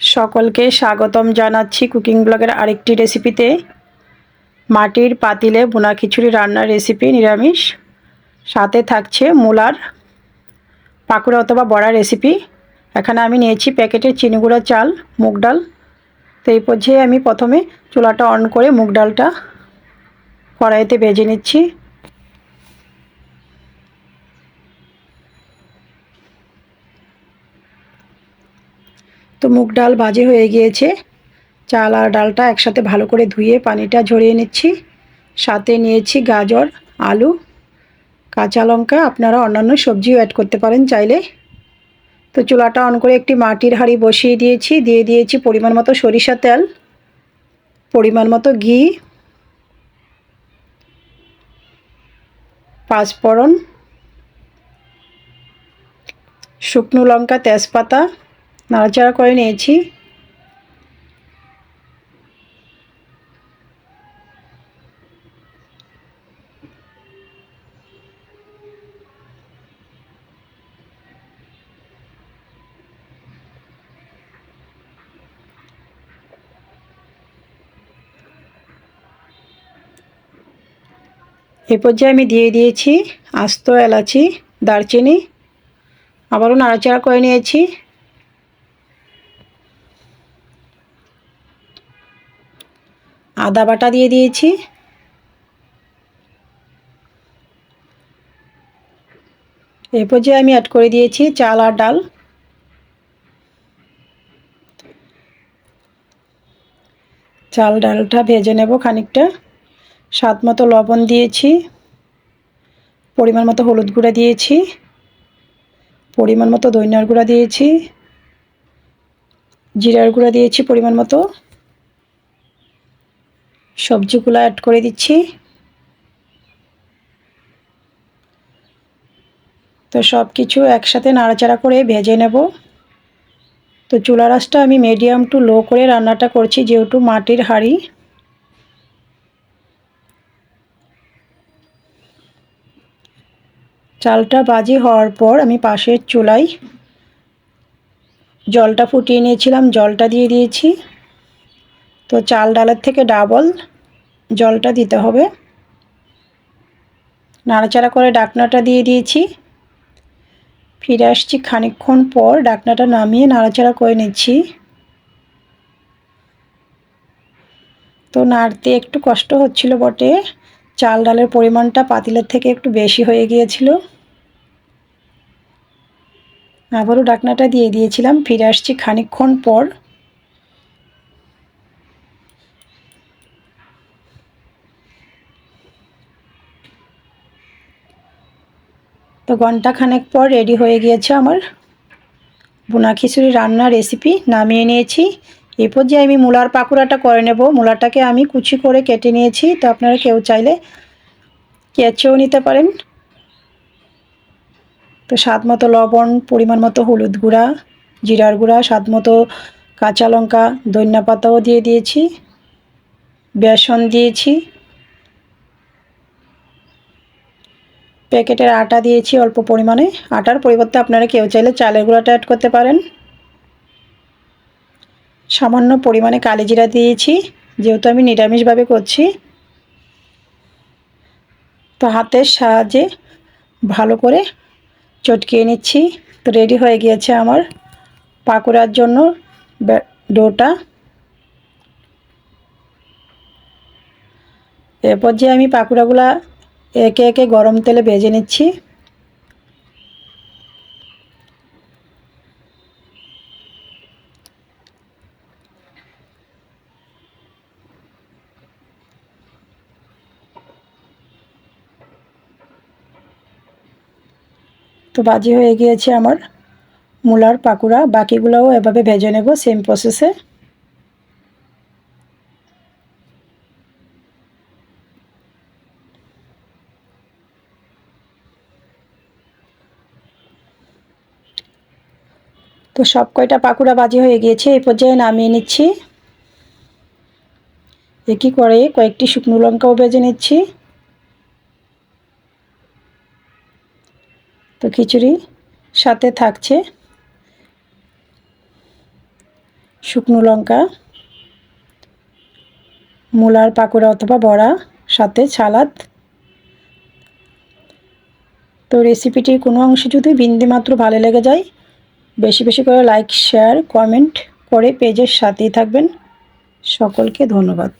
সকলকে স্বাগতম জানাচ্ছি কুকিং ব্লগের আরেকটি রেসিপিতে। মাটির পাতিলে বোনা খিচুড়ি রান্নার রেসিপি নিরামিষ। সাথে থাকছে মূলার পাকুড়া অথবা বড়া রেসিপি। এখানে আমি নিয়েছি প্যাকেটের চিনিগুঁড়া চাল, মুগ ডাল। তো এই পর্যায়ে আমি প্রথমে চুলাটা অন করে মুগ ডালটা কড়াইতে ভেজে নিচ্ছি। তো মুগ ডাল ভাজি হয়ে গিয়েছে। চাল আর ডালটা একসাথে ভালো করে ধুয়ে পানিটা ঝরিয়ে নিচ্ছি। সাথে নিয়েছি গাজর, আলু, কাঁচা লঙ্কা। আপনারা অন্যান্য সবজিও অ্যাড করতে পারেন চাইলে। তো চুলাটা অন করে একটি মাটির হাঁড়ি বসিয়ে দিয়েছি। দিয়ে দিয়েছি পরিমাণ মতো সরিষা তেল, পরিমাণ মতো ঘি, পাঁচফোড়ন, শুকনো লঙ্কা তেজপাতা নাড়াচাড়া করে নিয়েছি। এ পর্যায়ে আমি দিয়ে দিয়েছি আস্ত এলাচি, দারচিনি। আবারও নাড়াচাড়া করে নিয়েছি। আদা বাটা দিয়ে দিয়েছি। এই পর্যায়ে আমি অ্যাড করে দিয়েছি চাল আর ডাল। চাল, ডালটা ভেজে নেব খানিকটা। স্বাদ মতো লবণ দিয়েছি। পরিমাণ মতো হলুদ গুঁড়া দিয়েছি। পরিমাণ মতো দইনার গুঁড়া দিয়েছি। জিরার গুঁড়া দিয়েছি পরিমাণ মতো। সবজিগুলো অ্যাড করে দিচ্ছি। তো সব কিছু একসাথে নাড়াচাড়া করে ভেজে নেব। তো চুলা রাসটা আমি মিডিয়াম টু লো করে রান্নাটা করছি, যেহেতু মাটির হাঁড়ি। চালটা বাজি হওয়ার পর আমি পাশের চুলায় জলটা ফুটিয়ে নিয়েছিলাম, জলটা দিয়ে দিয়েছি। তো চাল ডালের থেকে ডাবল জলটা দিতে হবে। নাড়াচাড়া করে ডাকনাটা দিয়ে দিয়েছি। ফিরে আসছি খানিকক্ষণ পর ডাকনাটা নামিয়ে নাড়াচাড়া করে নিচ্ছি। তো নাড়তে একটু কষ্ট হচ্ছিল বটে। চাল ডালের পরিমাণটা পাতিলের থেকে একটু বেশি হয়ে গিয়েছিল। আবারও ডাকনাটা দিয়ে দিয়েছিলাম। ফিরে আসছি খানিকক্ষণ পর তো ঘণ্টা খানেক পর রেডি হয়ে গিয়েছে আমার বোনা খিচুড়ি রান্নার রেসিপি নামিয়ে নিয়েছি। এই পর্যায়ে আমি মূলার পাকুড়াটা করে নেব। মূলাটাকে আমি কুচি করে কেটে নিয়েছি। তো আপনারা কেউ চাইলে কেচেও নিতে পারেন। তো স্বাদ মতো লবণ, পরিমাণ মতো হলুদ গুঁড়া, জিরার গুঁড়া, স্বাদ মতো কাঁচা লঙ্কা, ধনিয়া পাতাও দিয়ে দিয়েছি। বেসন দিয়েছি। প্যাকেটের আটা দিয়েছি অল্প পরিমাণে। আটার পরিবর্তে আপনারা কেউ চাইলে চালের গুঁড়াটা অ্যাড করতে পারেন। সামান্য পরিমাণে কালিজিরা দিয়েছি, যেহেতু আমি নিরামিষভাবে করছি। তো হাতের সাহায্যে ভালো করে চটকিয়ে নিচ্ছি। তো রেডি হয়ে গিয়েছে আমার পাকুড়ার জন্য ডোটা। এরপর যে আমি পাকুড়াগুলা একে একে গরম তেলে ভেজে নিচ্ছি। তো বাজি হয়ে গিয়েছে আমার মূলার পাকুড়া। বাকিগুলোও এভাবে ভেজে নেব সেম প্রসেসে তো সব কয়টা পাকুড়া বাজি হয়ে গিয়েছে এই পর্যায়ে নামিয়ে নিচ্ছি। একই করে? কয়েকটি শুকনো লঙ্কাও ভেজে নিচ্ছি। তো খিচুড়ি সাথে থাকছে। শুকনো লঙ্কা, মূলার পাকোড়া অথবা বড়া, সাথে সালাদ। তো রেসিপিটির কোনো অংশ যদি বিন্দুমাত্র ভালো লেগে যায় বেশি বেশি করে লাইক শেয়ার কমেন্ট করে পেজের সাথেই থাকবেন। সকলকে ধন্যবাদ।